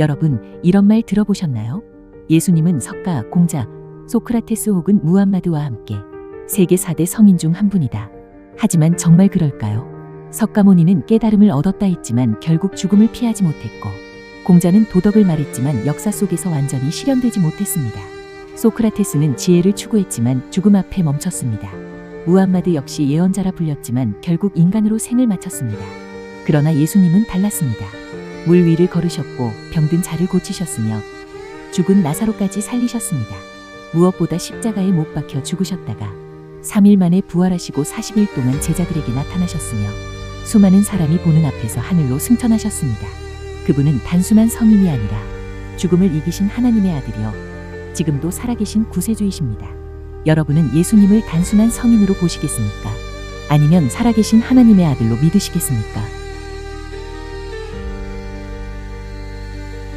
여러분, 이런 말 들어보셨나요? 예수님은 석가, 공자, 소크라테스 혹은 무함마드와 함께 세계 4대 성인 중 한 분이다. 하지만 정말 그럴까요? 석가모니는 깨달음을 얻었다 했지만 결국 죽음을 피하지 못했고, 공자는 도덕을 말했지만 역사 속에서 완전히 실현되지 못했습니다. 소크라테스는 지혜를 추구했지만 죽음 앞에 멈췄습니다. 무함마드 역시 예언자라 불렸지만 결국 인간으로 생을 마쳤습니다. 그러나 예수님은 달랐습니다. 물 위를 걸으셨고 병든 자를 고치셨으며 죽은 나사로까지 살리셨습니다. 무엇보다 십자가에 못 박혀 죽으셨다가 3일 만에 부활하시고 40일 동안 제자들에게 나타나셨으며 수많은 사람이 보는 앞에서 하늘로 승천하셨습니다. 그분은 단순한 성인이 아니라 죽음을 이기신 하나님의 아들이요. 지금도 살아계신 구세주이십니다. 여러분은 예수님을 단순한 성인으로 보시겠습니까? 아니면 살아계신 하나님의 아들로 믿으시겠습니까?